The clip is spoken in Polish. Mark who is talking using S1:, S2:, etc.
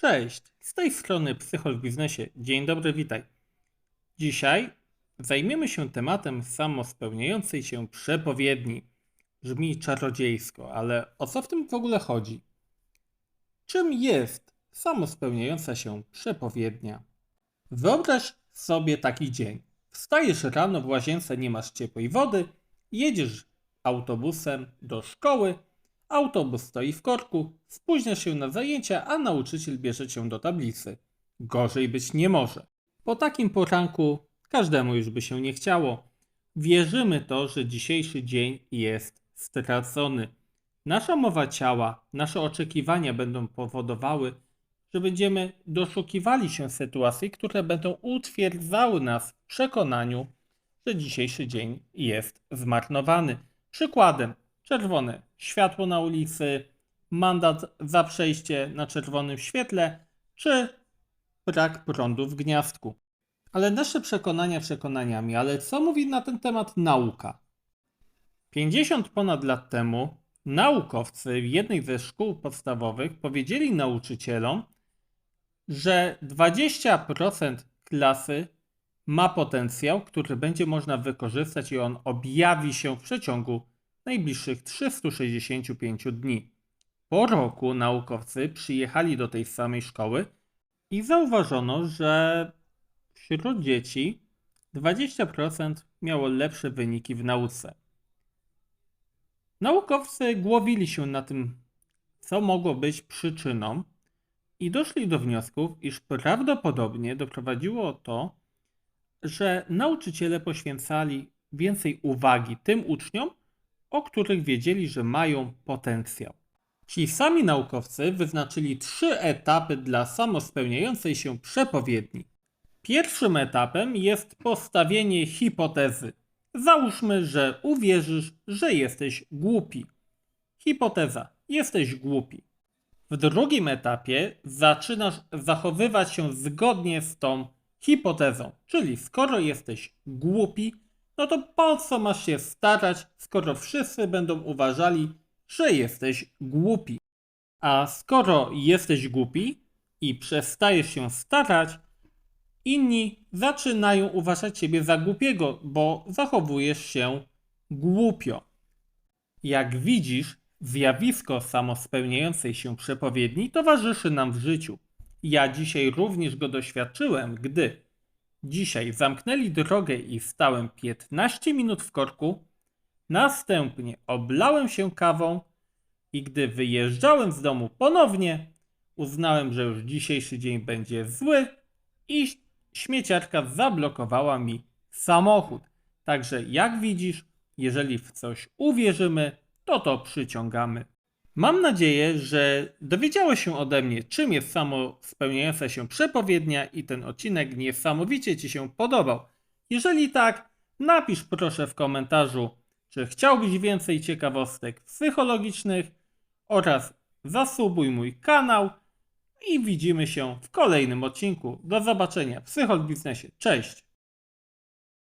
S1: Cześć, z tej strony Psychol w Biznesie. Dzień dobry, witaj. Dzisiaj zajmiemy się tematem samospełniającej się przepowiedni. Brzmi czarodziejsko, ale o co w tym w ogóle chodzi? Czym jest samospełniająca się przepowiednia? Wyobraź sobie taki dzień. Wstajesz rano w łazience, nie masz ciepłej wody, jedziesz autobusem do szkoły, autobus stoi w korku, spóźniasz się na zajęcia, a nauczyciel bierze cię do tablicy. Gorzej być nie może. Po takim poranku każdemu już by się nie chciało. Wierzymy to, że dzisiejszy dzień jest stracony. Nasza mowa ciała, nasze oczekiwania będą powodowały, że będziemy doszukiwali się sytuacji, które będą utwierdzały nas w przekonaniu, że dzisiejszy dzień jest zmarnowany. Przykładem czerwone światło na ulicy, mandat za przejście na czerwonym świetle, czy brak prądu w gniazdku. Ale nasze przekonania przekonaniami, ale co mówi na ten temat nauka? 50 ponad lat temu naukowcy w jednej ze szkół podstawowych powiedzieli nauczycielom, że 20% klasy ma potencjał, który będzie można wykorzystać i on objawi się w przeciągu najbliższych 365 dni. Po roku naukowcy przyjechali do tej samej szkoły i zauważono, że wśród dzieci 20% miało lepsze wyniki w nauce. Naukowcy głowili się na tym, co mogło być przyczyną, i doszli do wniosków, iż prawdopodobnie doprowadziło to, że nauczyciele poświęcali więcej uwagi tym uczniom, o których wiedzieli, że mają potencjał. Ci sami naukowcy wyznaczyli trzy etapy dla samospełniającej się przepowiedni. Pierwszym etapem jest postawienie hipotezy. Załóżmy, że uwierzysz, że jesteś głupi. Hipoteza: jesteś głupi. W drugim etapie zaczynasz zachowywać się zgodnie z tą hipotezą, czyli skoro jesteś głupi, no to po co masz się starać, skoro wszyscy będą uważali, że jesteś głupi. A skoro jesteś głupi i przestajesz się starać, inni zaczynają uważać ciebie za głupiego, bo zachowujesz się głupio. Jak widzisz, zjawisko samospełniającej się przepowiedni towarzyszy nam w życiu. Ja dzisiaj również go doświadczyłem, gdy dzisiaj zamknęli drogę i stałem 15 minut w korku, następnie oblałem się kawą i gdy wyjeżdżałem z domu ponownie, uznałem, że już dzisiejszy dzień będzie zły i śmieciarka zablokowała mi samochód. Także jak widzisz, jeżeli w coś uwierzymy, to to przyciągamy. Mam nadzieję, że dowiedziałeś się ode mnie, czym jest samo spełniająca się przepowiednia i ten odcinek niesamowicie Ci się podobał. Jeżeli tak, napisz proszę w komentarzu, czy chciałbyś więcej ciekawostek psychologicznych oraz zasubuj mój kanał i widzimy się w kolejnym odcinku. Do zobaczenia. Psychol w biznesie. Cześć!